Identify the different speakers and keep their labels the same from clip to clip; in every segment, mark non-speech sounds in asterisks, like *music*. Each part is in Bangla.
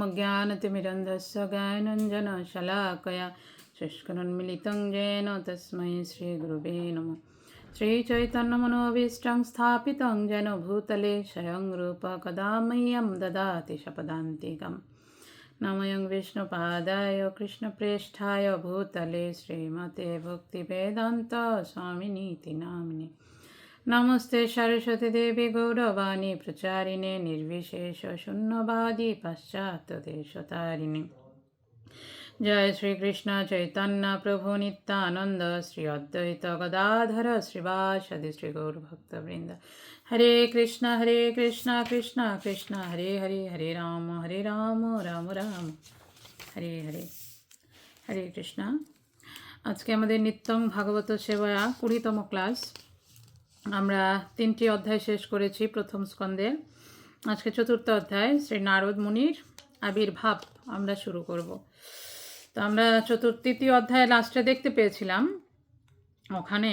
Speaker 1: मज्ञानतिमिरन्धस्य गायनञ्जनशलाकया शुष्करुन्मिलितं येन तस्मै श्रीगुरुवे नमः श्रीचैतन्यमनोभीष्टं स्थापितं येन भूतले स्वयं रूप कदा मह्यं ददाति शपदान्तिकं नमयं विष्णुपादाय कृष्णप्रेष्ठाय भूतले श्रीमते भक्तिवेदान्तस्वामिनीति नाम्नि নমস্তে সরস্বতী দেবী গৌরবাণী প্রচারিণে নির্বিশেষ শূন্যবাদী পাশ্চাত্য দেশতারিণী জয় শ্রীকৃষ্ণ চৈতন্য প্রভু নিত্যানন্দ শ্রী অদ্বৈত গদাধর শ্রীবাসদি শ্রী গৌরভক্তবৃন্দ হরে কৃষ্ণ হরে কৃষ্ণ কৃষ্ণ কৃষ্ণ হরে হরে হরে রাম হরে রাম রাম রাম হরে হরে হরে কৃষ্ণ আজকে আমাদের নিত্যং ভাগবত সেবা কুড়িতম ক্লাস আমরা তিনটি অধ্যায় শেষ করেছি প্রথম স্কন্ধে আজকে চতুর্থ অধ্যায় শ্রী নারদ মুনির আবির্ভাব আমরা শুরু করব তো আমরা চতুর্থ তৃতীয় অধ্যায় লাস্টে দেখতে পেয়েছিলাম ওখানে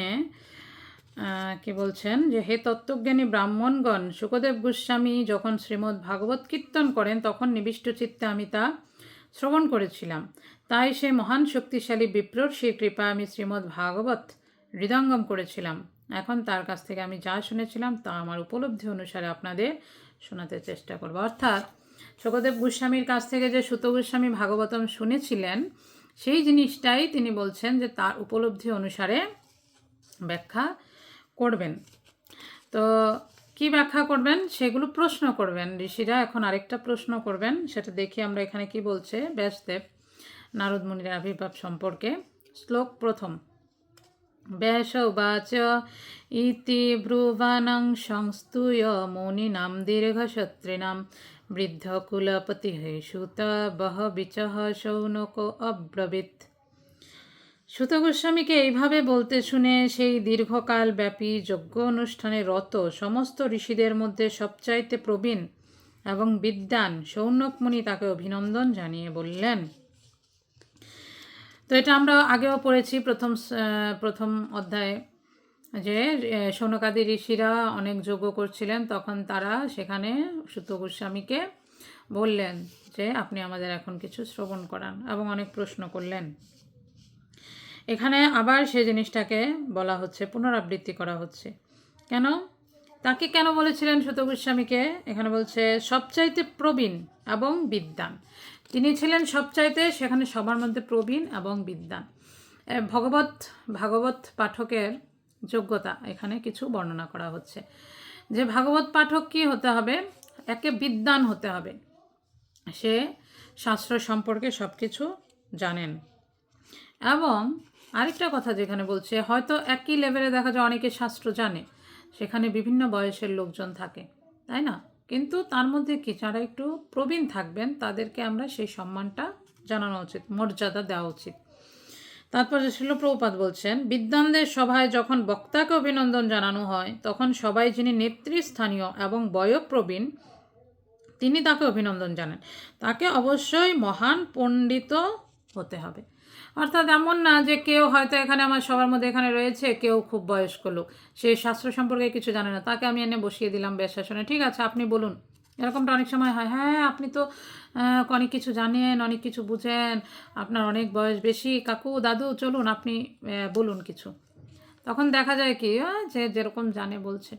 Speaker 1: কি বলছেন যে হে তত্ত্বজ্ঞানী ব্রাহ্মণগণ সুখদেব গোস্বামী যখন শ্রীমদ্ ভাগবত কীর্তন করেন তখন নিবিষ্ট চিত্তে আমি তা শ্রবণ করেছিলাম তাই সে মহান শক্তিশালী বিপ্রর সে কৃপা আমি শ্রীমদ্ ভাগবত হৃদঙ্গম করেছিলাম এখন তার কাছ থেকে আমি যা শুনেছিলাম তা আমার উপলব্ধি অনুসারে আপনাদের শোনাতে চেষ্টা করব অর্থাৎ শোকদেব গোস্বামীর কাছ থেকে যে সুত গোস্বামী ভাগবতম শুনেছিলেন সেই জিনিসটাই তিনি বলছেন যে তার উপলব্ধি অনুসারে ব্যাখ্যা করবেন তো কি ব্যাখ্যা করবেন সেগুলো প্রশ্ন করবেন ঋষিরা এখন আরেকটা প্রশ্ন করবেন সেটা দেখি আমরা এখানে কি বলছে ব্যাসদেব নারদ মুনির আবির্ভাব সম্পর্কে শ্লোক প্রথম ব্যাসবাচ ইতি ব্রুবানং সংস্তুয় বৃদ্ধ কুলপতি হে সুত বহ বিচহ শৌনক অব্রবিত সুত গোস্বামীকে এইভাবে বলতে শুনে সেই দীর্ঘকাল ব্যাপী যজ্ঞ অনুষ্ঠানে রত সমস্ত ঋষিদের মধ্যে সবচাইতে প্রবীণ এবং বিদ্যান সৌনকমণি তাকে অভিনন্দন জানিয়ে বললেন তো এটা আমরা আগেও পড়েছি প্রথম প্রথম অধ্যায়ে যে সৌনকাদি ঋষিরা অনেক যোগ্য করছিলেন তখন তারা সেখানে সুত গোস্বামীকে বললেন যে আপনি আমাদের এখন কিছু শ্রবণ করান এবং অনেক প্রশ্ন করলেন এখানে আবার সেই জিনিসটাকে বলা হচ্ছে পুনরাবৃত্তি করা হচ্ছে কেন তাকে কেন বলেছিলেন সুত গোস্বামীকে এখানে বলছে সবচাইতে প্রবীণ এবং বিদ্যান তিনি ছিলেন সবচাইতে সেখানে সবার মধ্যে প্রবীণ এবং বিদ্যান ভগবত ভাগবত পাঠকের যোগ্যতা এখানে কিছু বর্ণনা করা হচ্ছে যে ভাগবত পাঠক কি হতে হবে একে বিদ্যান হতে হবে সে শাস্ত্র সম্পর্কে সব কিছু জানেন এবং আরেকটা কথা যেখানে বলছে হয়তো একই লেভেলে দেখা যায় অনেকে শাস্ত্র জানে সেখানে বিভিন্ন বয়সের লোকজন থাকে তাই না কিন্তু তার মধ্যে কি যারা একটু প্রবীণ থাকবেন তাদেরকে আমরা সেই সম্মানটা জানানো উচিত মর্যাদা দেওয়া উচিত তারপর শিল প্রভুপাত বলছেন বিদ্বানদের সভায় যখন বক্তাকে অভিনন্দন জানানো হয় তখন সবাই যিনি নেতৃস্থানীয় এবং বয়প্রবীণ তিনি তাকে অভিনন্দন জানান তাকে অবশ্যই মহান পণ্ডিত হতে হবে অর্থাৎ এমন না যে কেউ হয়তো এখানে আমার সবার মধ্যে এখানে রয়েছে কেউ খুব বয়স্ক লোক সে শাস্ত্র সম্পর্কে কিছু জানে না তাকে আমি এনে বসিয়ে দিলাম বেশাসনে ঠিক আছে আপনি বলুন এরকমটা অনেক সময় হয় হ্যাঁ আপনি তো অনেক কিছু জানেন অনেক কিছু বুঝেন আপনার অনেক বয়স বেশি কাকু দাদু চলুন আপনি বলুন কিছু তখন দেখা যায় কি যে যেরকম জানে বলছে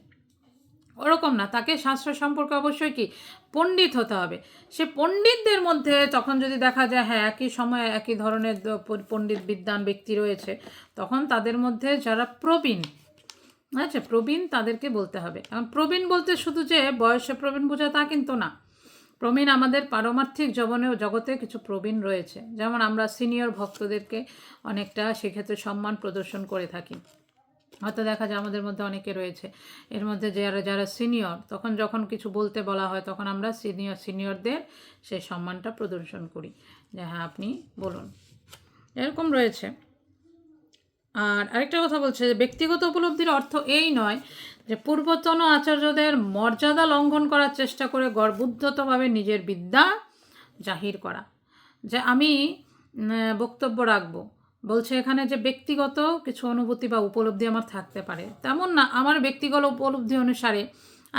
Speaker 1: ওরকম না তাকে শাস্ত্র সম্পর্কে অবশ্যই কি পণ্ডিত হতে হবে সে পণ্ডিতদের মধ্যে তখন যদি দেখা যায় হ্যাঁ একই সময়ে একই ধরনের পণ্ডিত বিদ্যান ব্যক্তি রয়েছে তখন তাদের মধ্যে যারা প্রবীণ আচ্ছা প্রবীণ তাদেরকে বলতে হবে এখন প্রবীণ বলতে শুধু যে বয়সে প্রবীণ বোঝা তা কিন্তু না প্রবীণ আমাদের পারমার্থিক জীবনেও জগতে কিছু প্রবীণ রয়েছে যেমন আমরা সিনিয়র ভক্তদেরকে অনেকটা সেক্ষেত্রে সম্মান প্রদর্শন করে থাকি হয়তো দেখা যায় আমাদের মধ্যে অনেকে রয়েছে এর মধ্যে যারা যারা সিনিয়র তখন যখন কিছু বলতে বলা হয় তখন আমরা সিনিয়র সিনিয়রদের সেই সম্মানটা প্রদর্শন করি যে হ্যাঁ আপনি বলুন এরকম রয়েছে আর আরেকটা কথা বলছে যে ব্যক্তিগত উপলব্ধির অর্থ এই নয় যে পূর্বতন আচার্যদের মর্যাদা লঙ্ঘন করার চেষ্টা করে গর্বুদ্ধতভাবে নিজের বিদ্যা জাহির করা যে আমি বক্তব্য রাখবো বলছে এখানে যে ব্যক্তিগত কিছু অনুভূতি বা উপলব্ধি আমার থাকতে পারে তেমন না আমার ব্যক্তিগত উপলব্ধি অনুসারে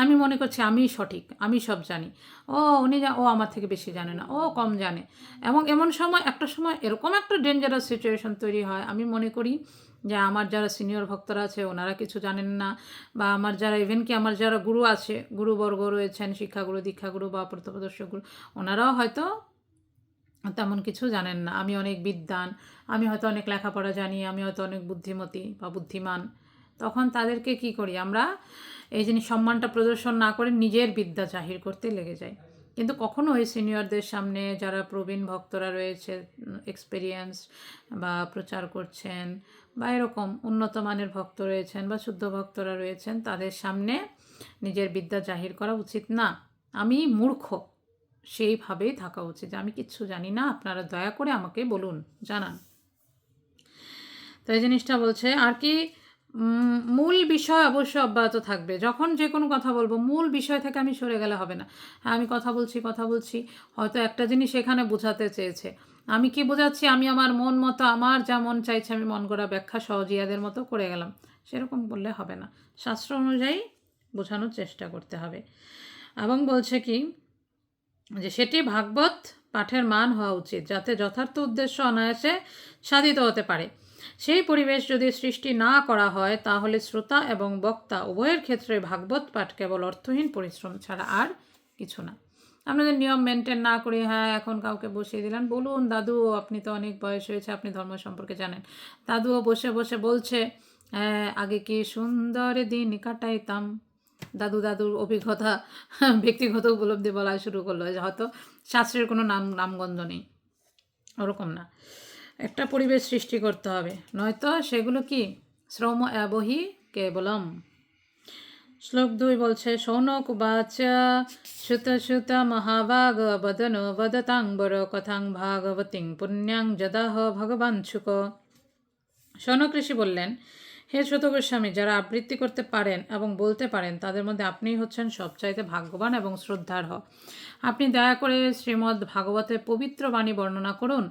Speaker 1: আমি মনে করছি আমি সঠিক আমি সব জানি ও উনি ও আমার থেকে বেশি জানে না ও কম জানে এবং এমন সময় একটা সময় এরকম একটা ডেঞ্জারাস সিচুয়েশন তৈরি হয় আমি মনে করি যে আমার যারা সিনিয়র ভক্তরা আছে ওনারা কিছু জানেন না বা আমার যারা ইভেন কি আমার যারা গুরু আছে গুরুবর্গ রয়েছেন শিক্ষাগুরু দীক্ষাগুরু বা প্রত্যক্ষদর্শক গুরু ওনারাও হয়তো তেমন কিছু জানেন না আমি অনেক বিদ্যান আমি হয়তো অনেক লেখাপড়া জানি আমি হয়তো অনেক বুদ্ধিমতী বা বুদ্ধিমান তখন তাদেরকে কি করি আমরা এই জিনিস সম্মানটা প্রদর্শন না করে নিজের বিদ্যা জাহির করতে লেগে যাই কিন্তু কখনো ওই সিনিয়রদের সামনে যারা প্রবীণ ভক্তরা রয়েছে এক্সপিরিয়েন্স বা প্রচার করছেন বা এরকম উন্নত মানের ভক্ত রয়েছেন বা শুদ্ধ ভক্তরা রয়েছেন তাদের সামনে নিজের বিদ্যা জাহির করা উচিত না আমি মূর্খ সেইভাবেই থাকা উচিত যে আমি কিচ্ছু জানি না আপনারা দয়া করে আমাকে বলুন জানান তো এই জিনিসটা বলছে আর কি মূল বিষয় অবশ্য অব্যাহত থাকবে যখন যে কোনো কথা বলবো মূল বিষয় থেকে আমি সরে গেলে হবে না হ্যাঁ আমি কথা বলছি কথা বলছি হয়তো একটা জিনিস এখানে বোঝাতে চেয়েছে আমি কি বোঝাচ্ছি আমি আমার মন মতো আমার যা মন চাইছে আমি মন করা ব্যাখ্যা সহজিয়াদের মতো করে গেলাম সেরকম বললে হবে না শাস্ত্র অনুযায়ী বোঝানোর চেষ্টা করতে হবে এবং বলছে কি যে সেটি ভাগবত পাঠের মান হওয়া উচিত যাতে যথার্থ উদ্দেশ্য অনায়াসে সাধিত হতে পারে সেই পরিবেশ যদি সৃষ্টি না করা হয় তাহলে শ্রোতা এবং বক্তা উভয়ের ক্ষেত্রে ভাগবত পাঠ কেবল অর্থহীন পরিশ্রম ছাড়া আর কিছু না আমরা যদি নিয়ম মেনটেন না করি হ্যাঁ এখন কাউকে বসিয়ে দিলেন বলুন দাদু আপনি তো অনেক বয়স হয়েছে আপনি ধর্ম সম্পর্কে জানেন দাদুও বসে বসে বলছে হ্যাঁ, আগে কি সুন্দর দিন কাটাইতাম দাদু দাদুর অভিজ্ঞতা ব্যক্তিগত উপলব্ধি বলা শুরু করলো যে হয়তো শাস্ত্রের কোনো নাম নামগন্ধ নেই ওরকম না একটা পরিবেশ সৃষ্টি করতে হবে নয়তো সেগুলো কি শ্রম অ্যাবহি কেবলম শ্লোক দুই বলছে সৌনক বাচ সুত সুত মহাভাগ বদন বর কথাং ভাগবতিং পুণ্যাং যদাহ ভগবান শুক সৌনক ঋষি বললেন হে ছোট গোস্বামী যারা আবৃত্তি করতে পারেন এবং বলতে পারেন তাদের মধ্যে আপনিই হচ্ছেন সবচাইতে ভাগ্যবান এবং শ্রদ্ধার্হ আপনি দয়া করে শ্রীমদ্ ভাগবতের পবিত্র বাণী বর্ণনা করুন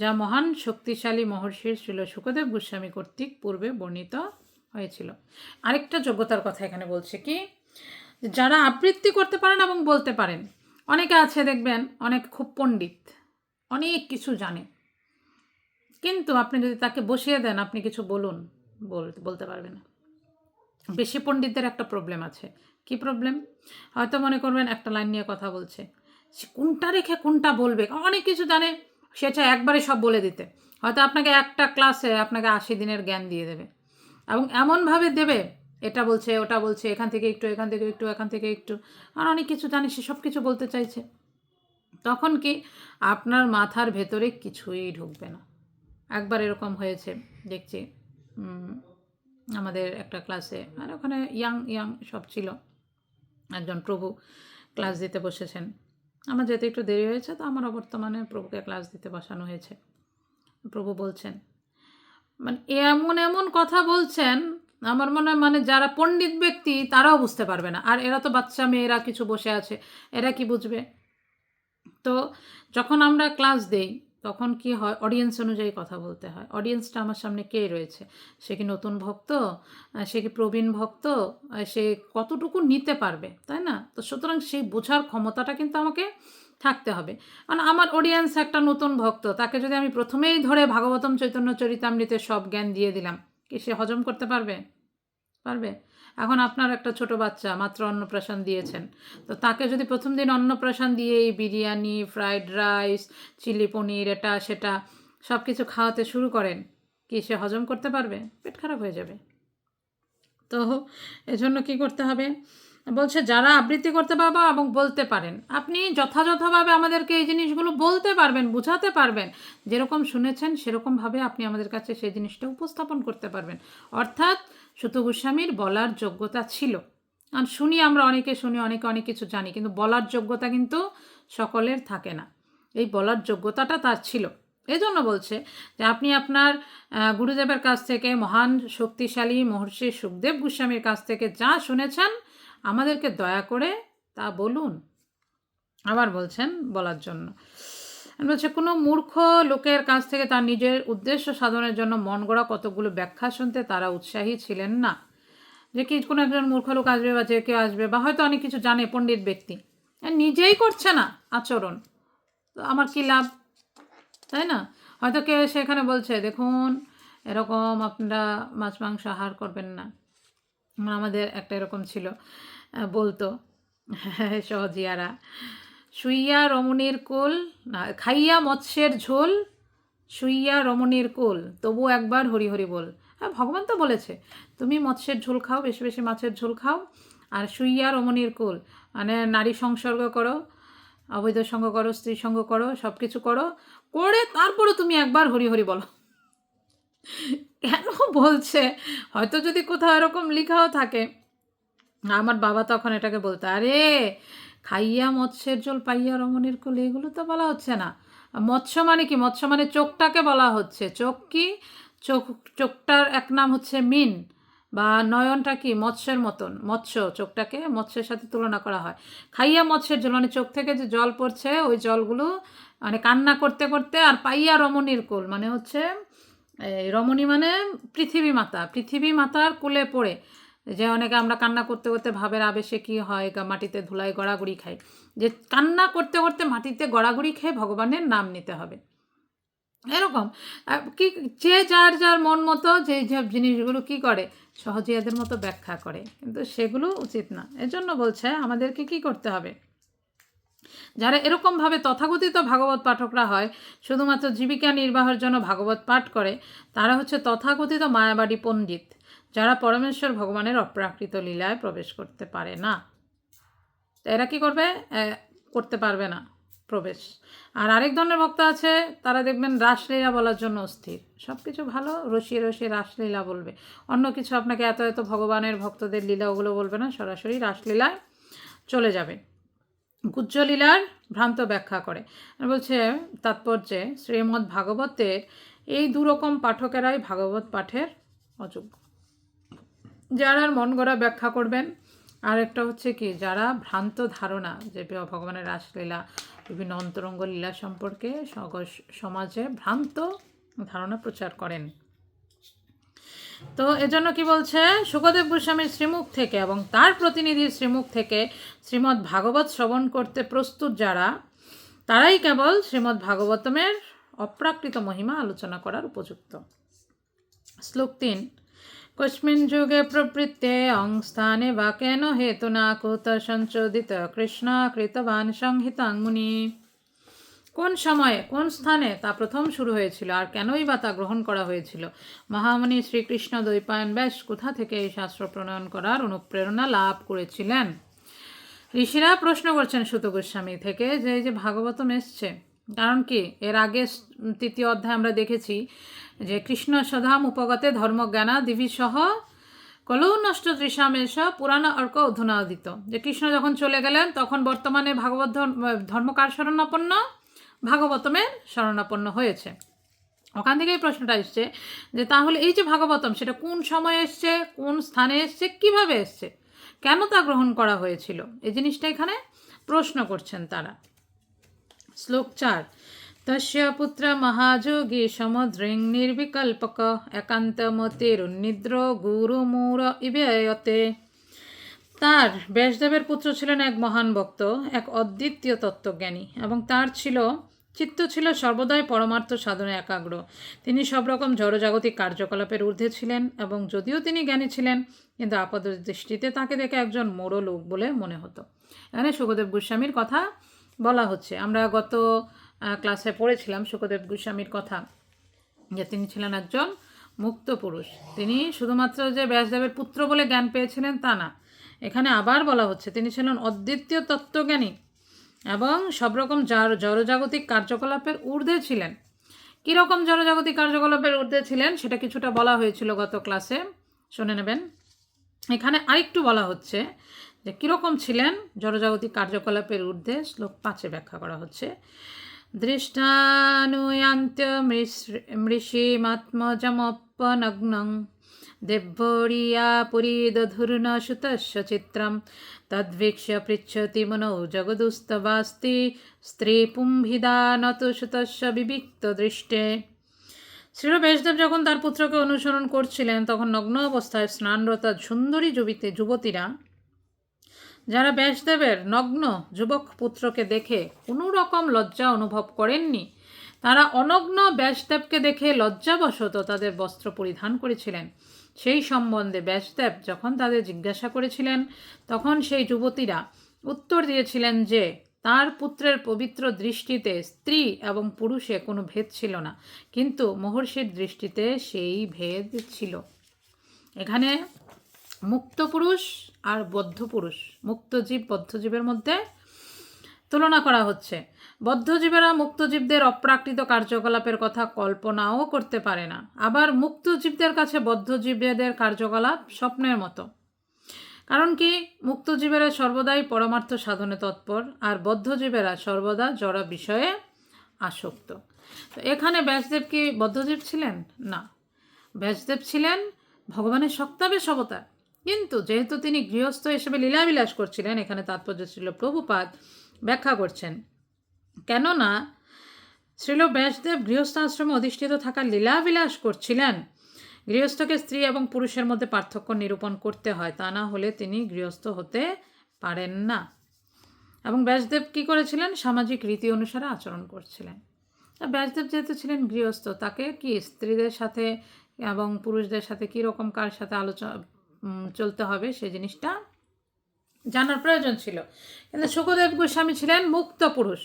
Speaker 1: যা মহান শক্তিশালী মহর্ষির শ্রীল সুখদেব গোস্বামী কর্তৃক পূর্বে বর্ণিত হয়েছিল আরেকটা যোগ্যতার কথা এখানে বলছে কি যারা আবৃত্তি করতে পারেন এবং বলতে পারেন অনেকে আছে দেখবেন অনেক খুব পণ্ডিত অনেক কিছু জানে কিন্তু আপনি যদি তাকে বসিয়ে দেন আপনি কিছু বলুন বলতে পারবে না বেশি পণ্ডিতদের একটা প্রবলেম আছে কি প্রবলেম হয়তো মনে করবেন একটা লাইন নিয়ে কথা বলছে সে কোনটা রেখে কোনটা বলবে অনেক কিছু জানে সেটা একবারে সব বলে দিতে হয়তো আপনাকে একটা ক্লাসে আপনাকে আশি দিনের জ্ঞান দিয়ে দেবে এবং এমনভাবে দেবে এটা বলছে ওটা বলছে এখান থেকে একটু এখান থেকে একটু এখান থেকে একটু আর অনেক কিছু জানে সে সব কিছু বলতে চাইছে তখন কি আপনার মাথার ভেতরে কিছুই ঢুকবে না একবার এরকম হয়েছে দেখছি আমাদের একটা ক্লাসে আর ওখানে ইয়াং ইয়াং সব ছিল একজন প্রভু ক্লাস দিতে বসেছেন আমার যেতে একটু দেরি হয়েছে তো আমার বর্তমানে প্রভুকে ক্লাস দিতে বসানো হয়েছে প্রভু বলছেন মানে এমন এমন কথা বলছেন আমার মনে হয় মানে যারা পণ্ডিত ব্যক্তি তারাও বুঝতে পারবে না আর এরা তো বাচ্চা মেয়েরা কিছু বসে আছে এরা কি বুঝবে তো যখন আমরা ক্লাস দেই তখন কি হয় অডিয়েন্স অনুযায়ী কথা বলতে হয় অডিয়েন্সটা আমার সামনে কে রয়েছে সে কি নতুন ভক্ত সে কি প্রবীণ ভক্ত সে কতটুকু নিতে পারবে তাই না তো সুতরাং সেই বোঝার ক্ষমতাটা কিন্তু আমাকে থাকতে হবে কারণ আমার অডিয়েন্স একটা নতুন ভক্ত তাকে যদি আমি প্রথমেই ধরে ভাগবতম চৈতন্য চরিতামৃতের সব জ্ঞান দিয়ে দিলাম কি সে হজম করতে পারবে পারবে এখন আপনার একটা ছোট বাচ্চা মাত্র অন্নপ্রাশন দিয়েছেন তো তাকে যদি প্রথম দিন অন্নপ্রাশন দিয়ে এই biryani fried rice chilli paneer এটা সেটা সব কিছু খাওয়াতে শুরু করেন কি সে হজম করতে পারবে পেট খারাপ হয়ে যাবে তো এজন্য কি করতে হবে বলছে যারা আবৃত্তি করতে পারবা এবং বলতে পারেন আপনি যথাযথভাবে আমাদেরকে এই জিনিসগুলো বলতে পারবেন বুঝাতে পারবেন যেরকম শুনেছেন সেরকমভাবে আপনি আমাদের কাছে সেই জিনিসটা উপস্থাপন করতে পারবেন অর্থাৎ সুতু গোস্বামীর বলার যোগ্যতা ছিল আর শুনি আমরা অনেকে শুনি অনেকে অনেক কিছু জানি কিন্তু বলার যোগ্যতা কিন্তু সকলের থাকে না এই বলার যোগ্যতাটা তার ছিল এই জন্য বলছে যে আপনি আপনার গুরুদেবের কাছ থেকে মহান শক্তিশালী মহর্ষি সুখদেব গোস্বামীর কাছ থেকে যা শুনেছেন আমাদেরকে দয়া করে তা বলুন আবার বলছেন বলার জন্য বলছে কোনো মূর্খ লোকের কাছ থেকে তার নিজের উদ্দেশ্য সাধনের জন্য মন গড়া কতগুলো ব্যাখ্যা শুনতে তারা উৎসাহী ছিলেন না যে কি কোনো একজন মূর্খ লোক আসবে বা যে কেউ আসবে বা হয়তো অনেক কিছু জানে পণ্ডিত ব্যক্তি নিজেই করছে না আচরণ তো আমার কী লাভ তাই না হয়তো কেউ সেখানে বলছে দেখুন এরকম আপনারা মাছ মাংস আহার করবেন না মানে আমাদের একটা এরকম ছিল বলতো *laughs* সহজিয়ারা শুইয়া রমণীর কোল খাইয়া মৎস্যের ঝোল শুইয়া রমণীর কোল তবু একবার হরি হরি বল হ্যাঁ ভগবান তো বলেছে তুমি মৎস্যের ঝোল খাও বেশি বেশি মাছের ঝোল খাও আর শুইয়া রমণীর কোল মানে নারী সংসর্গ করো অবৈধ সঙ্গ করো স্ত্রী সঙ্গ করো সব কিছু করো করে তারপরে তুমি একবার হরি হরি বলো কেন বলছে হয়তো যদি কোথাও এরকম লেখাও থাকে আমার বাবা তখন এটাকে বলতো আরে খাইয়া মৎস্যের জল পাইয়া রমণের কোলে এগুলো তো বলা হচ্ছে না মৎস্য মানে কি মৎস্য মানে চোখটাকে বলা হচ্ছে চোখ কি চোখ চোখটার এক নাম হচ্ছে মিন বা নয়নটা কি মৎস্যের মতন মৎস্য চোখটাকে মৎস্যের সাথে তুলনা করা হয় খাইয়া মৎস্যের জল মানে চোখ থেকে যে জল পড়ছে ওই জলগুলো মানে কান্না করতে করতে আর পাইয়া রমণীর কোল মানে হচ্ছে রমণী মানে পৃথিবী মাতা পৃথিবী মাতার কোলে পড়ে যে অনেকে আমরা কান্না করতে করতে ভাবের আবেশে কি হয় মাটিতে ধুলায় গড়াগুড়ি খাই যে কান্না করতে করতে মাটিতে গড়াগুড়ি খেয়ে ভগবানের নাম নিতে হবে এরকম কি যে যার যার মন মতো যে সব জিনিসগুলো কি করে সহজে এদের মতো ব্যাখ্যা করে কিন্তু সেগুলো উচিত না এজন্য বলছে আমাদেরকে কি করতে হবে যারা এরকমভাবে তথাকথিত ভাগবত পাঠকরা হয় শুধুমাত্র জীবিকা নির্বাহের জন্য ভাগবত পাঠ করে তারা হচ্ছে তথাকথিত মায়াবাড়ি পণ্ডিত যারা পরমেশ্বর ভগবানের অপ্রাকৃত লীলায় প্রবেশ করতে পারে না এরা কি করবে করতে পারবে না প্রবেশ আর আরেক ধরনের ভক্ত আছে তারা দেখবেন রাসলীলা বলার জন্য অস্থির সব কিছু ভালো রসিয়ে রসিয়ে রাসলীলা বলবে অন্য কিছু আপনাকে এত এত ভগবানের ভক্তদের লীলা ওগুলো বলবে না সরাসরি রাসলীলায় চলে যাবে গুজ্জলীলার ভ্রান্ত ব্যাখ্যা করে বলছে তাৎপর্যে শ্রীমদ্ ভাগবতের এই দুরকম পাঠকেরাই ভাগবত পাঠের অযোগ্য যারা মন গড়া ব্যাখ্যা করবেন আর একটা হচ্ছে কি যারা ভ্রান্ত ধারণা যে ভগবানের রাসলীলা বিভিন্ন অন্তরঙ্গ লীলা সম্পর্কে সমাজে ভ্রান্ত ধারণা প্রচার করেন তো এজন্য কি বলছে সুখদেব গোস্বামীর শ্রীমুখ থেকে এবং তার প্রতিনিধির শ্রীমুখ থেকে শ্রীমদ্ ভাগবত শ্রবণ করতে প্রস্তুত যারা তারাই কেবল শ্রীমদ্ ভাগবতমের অপ্রাকৃত মহিমা আলোচনা করার উপযুক্ত শ্লোক তিন কস্মিন যুগে প্রবৃত্তে অংস্থানে বা কেন হেতু না কুত সঞ্চোদিত কৃষ্ণা কৃতবান সংহিতাং মুনি কোন সময়ে কোন স্থানে তা প্রথম শুরু হয়েছিল আর কেনই বা তা গ্রহণ করা হয়েছিল মহামণি শ্রীকৃষ্ণ দৈপায়ন ব্যাস কোথা থেকে এই শাস্ত্র প্রণয়ন করার অনুপ্রেরণা লাভ করেছিলেন ঋষিরা প্রশ্ন করছেন সুত গোস্বামী থেকে যে এই যে ভাগবতম এসছে কারণ কি এর আগে তৃতীয় অধ্যায় আমরা দেখেছি যে কৃষ্ণ সধাম উপগতে ধর্মজ্ঞানা দিবিসহ কলৌ নষ্ট তৃষামেশ পুরাণ অর্ক দিত যে কৃষ্ণ যখন চলে গেলেন তখন বর্তমানে ভাগবত ধর্ম কার শরণাপন্ন ভাগবতমে শরণাপন্ন হয়েছে ওখান থেকেই প্রশ্নটা এসছে যে তাহলে এই যে ভাগবতম সেটা কোন সময় এসছে কোন স্থানে এসছে কিভাবে এসছে কেন তা গ্রহণ করা হয়েছিল এই জিনিসটা এখানে প্রশ্ন করছেন তারা শ্লোক চার তস্য পুত্র মহাযোগী সমদ্রিং নির্বিকল্পক একান্তমতিরুন্নিদ্র গুরুমূর ইবেয়তে তার ব্যাসদেবের পুত্র ছিলেন এক মহান ভক্ত এক অদ্বিতীয় তত্ত্বজ্ঞানী এবং তার ছিল চিত্ত ছিল সর্বদাই পরমার্থ সাধনে একাগ্র তিনি সব রকম জড়জাগতিক কার্যকলাপের ঊর্ধ্বে ছিলেন এবং যদিও তিনি জ্ঞানী ছিলেন কিন্তু আপাত দৃষ্টিতে তাকে দেখে একজন মোড়ো লোক বলে মনে হতো এখানে সুখদেব গোস্বামীর কথা বলা হচ্ছে আমরা গত ক্লাসে পড়েছিলাম সুখদেব গোস্বামীর কথা যে তিনি ছিলেন একজন মুক্ত পুরুষ তিনি শুধুমাত্র যে ব্যাসদেবের পুত্র বলে জ্ঞান পেয়েছিলেন তা না এখানে আবার বলা হচ্ছে তিনি ছিলেন অদ্বিতীয় তত্ত্বজ্ঞানী এবং সব রকম জড়জাগতিক কার্যকলাপের ঊর্ধ্বে ছিলেন কীরকম জড়জাগতিক কার্যকলাপের ঊর্ধ্বে ছিলেন সেটা কিছুটা বলা হয়েছিল গত ক্লাসে শুনে নেবেন এখানে আরেকটু বলা হচ্ছে যে কীরকম ছিলেন জড়জাগতিক কার্যকলাপের ঊর্ধ্বে শ্লোক পাঁচে ব্যাখ্যা করা হচ্ছে দৃষ্টানুয়ান্ত মৃষিমাত্মজমপনগ্নং দেবরিয়া পুরী দধুর্ণ সুতস্য চিত্রম तद्वीक्ष्य पृच्छति मुनौ जगदुस्तवास्ति स्त्री पुंभिदा न তো বিবিক্ত দৃষ্টে শ্রী ব্যাসদেব যখন তার পুত্রকে অনুসরণ করছিলেন তখন নগ্ন অবস্থায় স্নানরতা সুন্দরী যুবিতে যুবতীরা যারা ব্যাসদেবের নগ্ন যুবক পুত্রকে দেখে কোনো রকম লজ্জা অনুভব করেননি তারা অনগ্ন ব্যাসদেবকে দেখে লজ্জাবশত তাদের বস্ত্র পরিধান করেছিলেন সেই সম্বন্ধে ব্যাসদেব যখন তাদের জিজ্ঞাসা করেছিলেন তখন সেই যুবতীরা উত্তর দিয়েছিলেন যে তার পুত্রের পবিত্র দৃষ্টিতে স্ত্রী এবং পুরুষে কোনো ভেদ ছিল না কিন্তু মহর্ষির দৃষ্টিতে সেই ভেদ ছিল এখানে মুক্ত পুরুষ আর বদ্ধ পুরুষ মুক্তজীব বদ্ধজীবের মধ্যে তুলনা করা হচ্ছে বদ্ধজীবেরা মুক্তজীবদের অপ্রাকৃত কার্যকলাপের কথা কল্পনাও করতে পারে না আবার মুক্তজীবদের কাছে বদ্ধজীবদের কার্যকলাপ স্বপ্নের মতো কারণ কি মুক্তজীবেরা সর্বদাই পরমার্থ সাধনে তৎপর আর বদ্ধজীবেরা সর্বদা জড়া বিষয়ে আসক্ত তো এখানে ব্যাসদেব কি বদ্ধজীব ছিলেন না ব্যাসদেব ছিলেন ভগবানের সপ্তাবেশ সবতার কিন্তু যেহেতু তিনি গৃহস্থ হিসেবে লীলাবিলাস করছিলেন এখানে তাৎপর্য ছিল প্রভুপাত ব্যাখ্যা করছেন কেননা শ্রীল ব্যাসদেব গৃহস্থাশ্রমে অধিষ্ঠিত থাকা লীলাবিলাস করছিলেন গৃহস্থকে স্ত্রী এবং পুরুষের মধ্যে পার্থক্য নিরূপণ করতে হয় তা না হলে তিনি গৃহস্থ হতে পারেন না এবং ব্যাসদেব কী করেছিলেন সামাজিক রীতি অনুসারে আচরণ করছিলেন ব্যাসদেব যেহেতু ছিলেন গৃহস্থ তাকে কি স্ত্রীদের সাথে এবং পুরুষদের সাথে কী রকম কার সাথে আলোচনা চলতে হবে সে জিনিসটা জানার প্রয়োজন ছিল কিন্তু সুখদেব গোস্বামী ছিলেন মুক্ত পুরুষ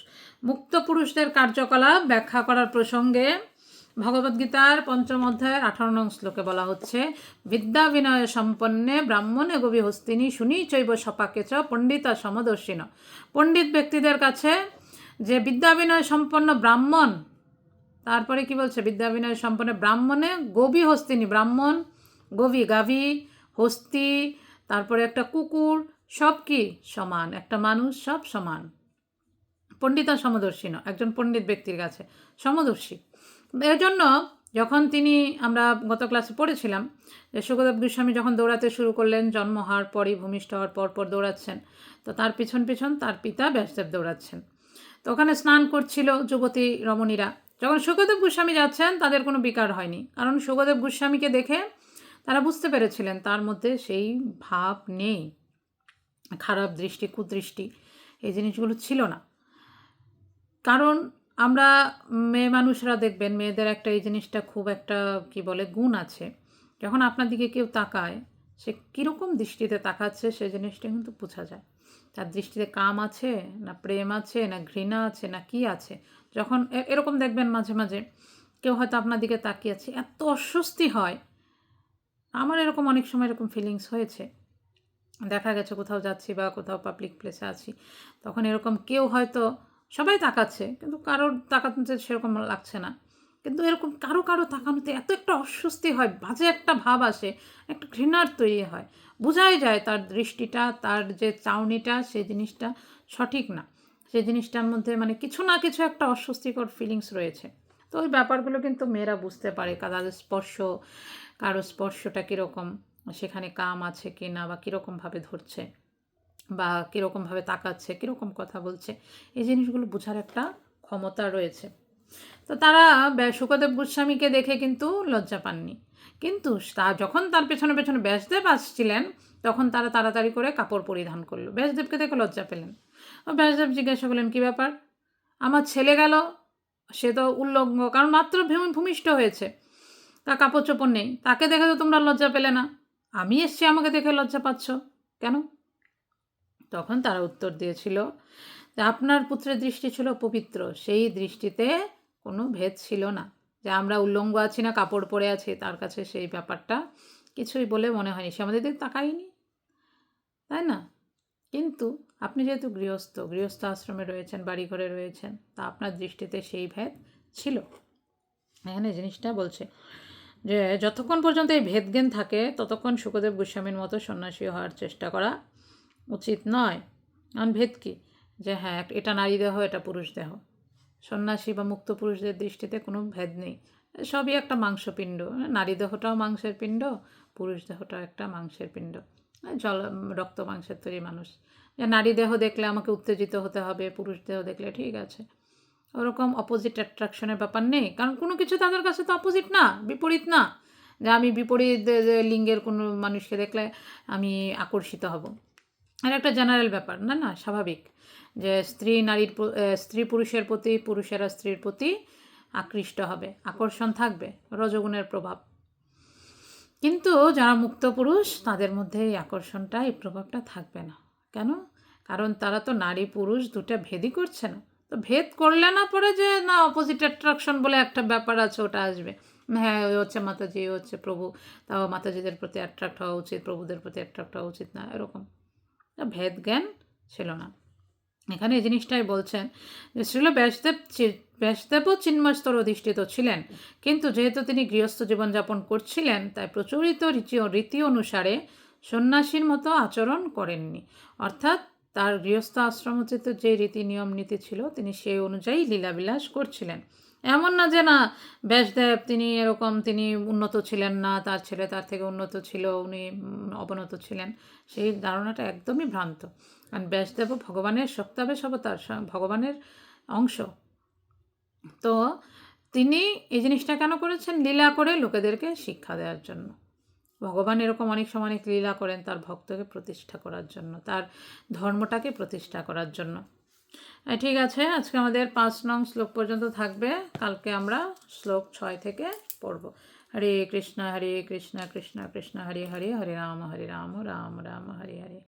Speaker 1: মুক্ত পুরুষদের কার্যকলাপ ব্যাখ্যা করার প্রসঙ্গে ভগবদ্গীতার পঞ্চম অধ্যায়ের আঠারো নং শ্লোকে বলা হচ্ছে বিদ্যা বিনয় সম্পন্নে ব্রাহ্মণে গবি হস্তিনী শুনি চৈব সপাকে চ পণ্ডিতা সমদর্শিন পণ্ডিত ব্যক্তিদের কাছে যে বিদ্যা বিনয় সম্পন্ন ব্রাহ্মণ তারপরে কি বলছে বিদ্যা বিনয় সম্পন্ন ব্রাহ্মণে গবি হস্তিনী ব্রাহ্মণ গবি গাভী হস্তি তারপরে একটা কুকুর সব কি সমান একটা মানুষ সব সমান পণ্ডিত আর সমদর্শী নয় একজন পণ্ডিত ব্যক্তির কাছে সমদর্শী জন্য যখন তিনি আমরা গত ক্লাসে পড়েছিলাম যে সুখদেব গোস্বামী যখন দৌড়াতে শুরু করলেন জন্ম হওয়ার পরই ভূমিষ্ঠ হওয়ার পর পর দৌড়াচ্ছেন তো তার পিছন পিছন তার পিতা ব্যাসদেব দৌড়াচ্ছেন তো ওখানে স্নান করছিল যুবতী রমণীরা যখন সুখদেব গোস্বামী যাচ্ছেন তাদের কোনো বিকার হয়নি কারণ সুখদেব গোস্বামীকে দেখে তারা বুঝতে পেরেছিলেন তার মধ্যে সেই ভাব নেই খারাপ দৃষ্টি কুদৃষ্টি এই জিনিসগুলো ছিল না কারণ আমরা মেয়ে মানুষরা দেখবেন মেয়েদের একটা এই জিনিসটা খুব একটা কি বলে গুণ আছে যখন আপনার দিকে কেউ তাকায় সে কীরকম দৃষ্টিতে তাকাচ্ছে সে জিনিসটা কিন্তু বোঝা যায় তার দৃষ্টিতে কাম আছে না প্রেম আছে না ঘৃণা আছে না কি আছে যখন এরকম দেখবেন মাঝে মাঝে কেউ হয়তো আপনার দিকে তাকিয়ে আছে এত অস্বস্তি হয় আমার এরকম অনেক সময় এরকম ফিলিংস হয়েছে দেখা গেছে কোথাও যাচ্ছি বা কোথাও পাবলিক প্লেসে আছি তখন এরকম কেউ হয়তো সবাই তাকাচ্ছে কিন্তু কারোর তাকাতে সেরকম লাগছে না কিন্তু এরকম কারো কারো তাকানোতে এত একটা অস্বস্তি হয় বাজে একটা ভাব আসে একটা ঘৃণার তৈরি হয় বোঝাই যায় তার দৃষ্টিটা তার যে চাউনিটা সেই জিনিসটা সঠিক না সেই জিনিসটার মধ্যে মানে কিছু না কিছু একটা অস্বস্তিকর ফিলিংস রয়েছে তো ওই ব্যাপারগুলো কিন্তু মেয়েরা বুঝতে পারে কাদার স্পর্শ কারো স্পর্শটা কীরকম সেখানে কাম আছে কি না বা কীরকমভাবে ধরছে বা কীরকমভাবে তাকাচ্ছে কীরকম কথা বলছে এই জিনিসগুলো বোঝার একটা ক্ষমতা রয়েছে তো তারা সুকদেব গোস্বামীকে দেখে কিন্তু লজ্জা পাননি কিন্তু তা যখন তার পেছনে পেছনে ব্যাসদেব আসছিলেন তখন তারা তাড়াতাড়ি করে কাপড় পরিধান করলো ব্যাসদেবকে দেখে লজ্জা পেলেন ব্যাসদেব জিজ্ঞাসা করলেন কী ব্যাপার আমার ছেলে গেল সে তো উল্লঙ্গ কারণ মাত্র ভূমিষ্ঠ হয়েছে তা কাপড় চোপড় নেই তাকে দেখে তো তোমরা লজ্জা পেলে না আমি এসছি আমাকে দেখে লজ্জা পাচ্ছ কেন তখন তারা উত্তর দিয়েছিল যে আপনার পুত্রের দৃষ্টি ছিল পবিত্র সেই দৃষ্টিতে কোনো ভেদ ছিল না যে আমরা উল্লঙ্গ আছি না কাপড় পরে আছি তার কাছে সেই ব্যাপারটা কিছুই বলে মনে হয়নি সে আমাদের দিকে তাকায়নি তাই না কিন্তু আপনি যেহেতু গৃহস্থ গৃহস্থ আশ্রমে রয়েছেন বাড়ি ঘরে রয়েছেন তা আপনার দৃষ্টিতে সেই ভেদ ছিল এখানে জিনিসটা বলছে যে যতক্ষণ পর্যন্ত এই ভেদজ্ঞান থাকে ততক্ষণ সুখদেব গোস্বামীর মতো সন্ন্যাসী হওয়ার চেষ্টা করা উচিত নয় কারণ ভেদ কী যে হ্যাঁ এটা নারী দেহ এটা পুরুষ দেহ সন্ন্যাসী বা মুক্ত পুরুষদের দৃষ্টিতে কোনো ভেদ নেই সবই একটা মাংসপিণ্ড নারী দেহটাও মাংসের পিণ্ড পুরুষ দেহটাও একটা মাংসের পিণ্ড জল রক্ত মাংসের তৈরি মানুষ নারী দেহ দেখলে আমাকে উত্তেজিত হতে হবে পুরুষ দেহ দেখলে ঠিক আছে ওরকম অপোজিট অ্যাট্রাকশনের ব্যাপার নেই কারণ কোনো কিছু তাদের কাছে তো অপোজিট না বিপরীত না যে আমি বিপরীত লিঙ্গের কোনো মানুষকে দেখলে আমি আকর্ষিত হব আর একটা জেনারেল ব্যাপার না না স্বাভাবিক যে স্ত্রী নারীর স্ত্রী পুরুষের প্রতি পুরুষেরা স্ত্রীর প্রতি আকৃষ্ট হবে আকর্ষণ থাকবে রজগুণের প্রভাব কিন্তু যারা মুক্ত পুরুষ তাদের মধ্যে এই আকর্ষণটা এই প্রভাবটা থাকবে না কেন কারণ তারা তো নারী পুরুষ দুটা ভেদি করছে না তো ভেদ করলে না পরে যে না অপোজিট অ্যাট্রাকশন বলে একটা ব্যাপার আছে ওটা আসবে হ্যাঁ ওই হচ্ছে মাতাজি হচ্ছে প্রভু তাও মাতাজিদের প্রতি অ্যাট্রাক্ট হওয়া উচিত প্রভুদের প্রতি অ্যাট্রাক্ট হওয়া উচিত না এরকম ভেদ জ্ঞান ছিল না এখানে এই জিনিসটাই বলছেন যে শ্রীল ব্যাসদেব ব্যাসদেবও চিন্ময়স্তর অধিষ্ঠিত ছিলেন কিন্তু যেহেতু তিনি গৃহস্থ জীবনযাপন করছিলেন তাই প্রচলিত রীতি রীতি অনুসারে সন্ন্যাসীর মতো আচরণ করেননি অর্থাৎ তার গৃহস্থ আশ্রমোচিত যে রীতি নিয়ম নীতি ছিল তিনি সেই অনুযায়ী লীলাবিলাস করছিলেন এমন না যে না ব্যাসদেব তিনি এরকম তিনি উন্নত ছিলেন না তার ছেলে তার থেকে উন্নত ছিল উনি অবনত ছিলেন সেই ধারণাটা একদমই ভ্রান্ত কারণ ব্যাসদেবও ভগবানের শক্তাবেশ অবতার ভগবানের অংশ তো তিনি এই জিনিসটা কেন করেছেন লীলা করে লোকেদেরকে শিক্ষা দেওয়ার জন্য ভগবান এরকম অনেক সময় অনেক লীলা করেন তার ভক্তকে প্রতিষ্ঠা করার জন্য তার ধর্মটাকে প্রতিষ্ঠা করার জন্য ঠিক আছে আজকে আমাদের পাঁচ নং শ্লোক পর্যন্ত থাকবে কালকে আমরা শ্লোক ছয় থেকে পড়ব হরে কৃষ্ণ হরে কৃষ্ণ কৃষ্ণ কৃষ্ণ হরে হরে হরে রাম হরে রাম রাম রাম হরে হরে